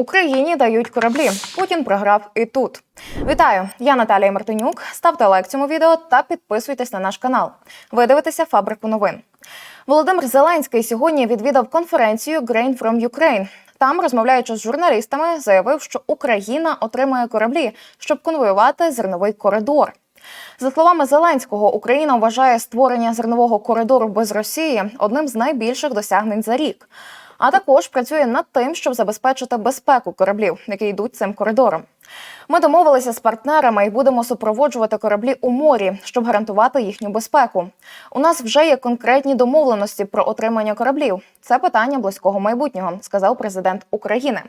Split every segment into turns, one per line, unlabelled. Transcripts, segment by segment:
Україні дають кораблі. Путін програв і тут. Вітаю! Я Наталія Мартинюк. Ставте лайк цьому відео та підписуйтесь на наш канал. Ви дивитеся фабрику новин. Володимир Зеленський сьогодні відвідав конференцію Grain from Ukraine. Там, розмовляючи з журналістами, заявив, що Україна отримає кораблі, щоб конвоювати зерновий коридор. За словами Зеленського, Україна вважає створення зернового коридору без Росії одним з найбільших досягнень за рік. А також працює над тим, щоб забезпечити безпеку кораблів, які йдуть цим коридором. Ми домовилися з партнерами і будемо супроводжувати кораблі у морі, щоб гарантувати їхню безпеку. У нас вже є конкретні домовленості про отримання кораблів. Це питання близького майбутнього, сказав президент України.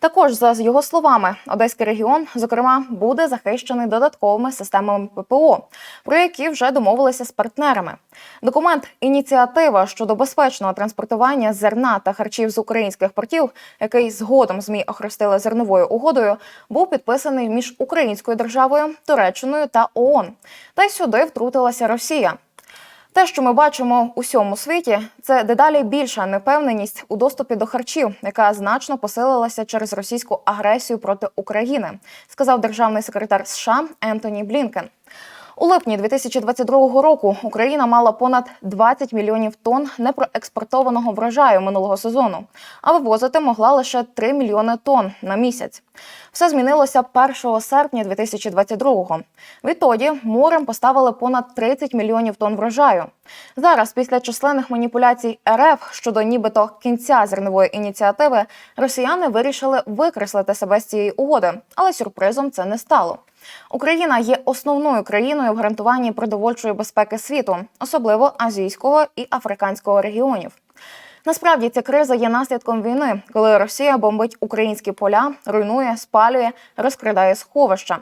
Також за його словами, Одеський регіон, зокрема, буде захищений додатковими системами ППО, про які вже домовилися з партнерами. Документ ініціатива щодо безпечного транспортування зерна та харчів з українських портів, який згодом змі охрестили зерновою угодою, був підписаний між українською державою, Туреччиною та ООН. Та й сюди втрутилася Росія. Те, що ми бачимо у всьому світі, це дедалі більша непевненість у доступі до харчів, яка значно посилилася через російську агресію проти України, сказав державний секретар США Ентоні Блінкен. У липні 2022 року Україна мала понад 20 мільйонів тонн непроекспортованого врожаю минулого сезону, а вивозити могла лише 3 мільйони тонн на місяць. Все змінилося 1 серпня 2022-го. Відтоді морем поставили понад 30 мільйонів тонн врожаю. Зараз, після численних маніпуляцій РФ щодо нібито кінця зернової ініціативи, росіяни вирішили викреслити себе з цієї угоди, але сюрпризом це не стало. Україна є основною країною в гарантуванні продовольчої безпеки світу, особливо азійського і африканського регіонів. Насправді ця криза є наслідком війни, коли Росія бомбить українські поля, руйнує, спалює, розкрадає сховища.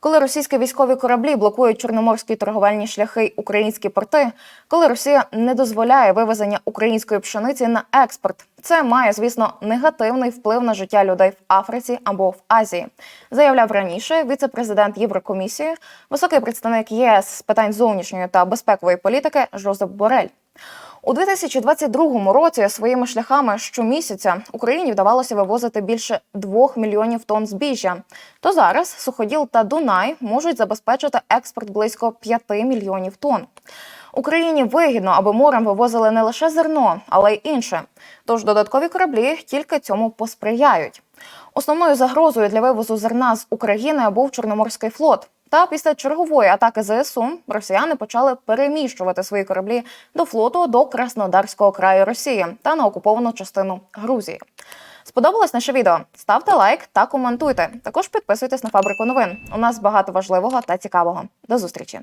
Коли російські військові кораблі блокують чорноморські торговельні шляхи українські порти, коли Росія не дозволяє вивезення української пшениці на експорт, це має, звісно, негативний вплив на життя людей в Африці або в Азії, заявляв раніше віце-президент Єврокомісії, високий представник ЄС з питань зовнішньої та безпекової політики Жозеп Борель. У 2022 році своїми шляхами щомісяця Україні вдавалося вивозити більше 2 мільйонів тонн збіжжя. То зараз суходіл та Дунай можуть забезпечити експорт близько 5 мільйонів тонн. Україні вигідно, аби морем вивозили не лише зерно, але й інше. Тож додаткові кораблі тільки цьому посприяють. Основною загрозою для вивозу зерна з України був Чорноморський флот. Та після чергової атаки ЗСУ росіяни почали переміщувати свої кораблі до флоту до Краснодарського краю Росії та на окуповану частину Грузії. Сподобалось наше відео? Ставте лайк та коментуйте. Також підписуйтесь на фабрику новин. У нас багато важливого та цікавого. До зустрічі!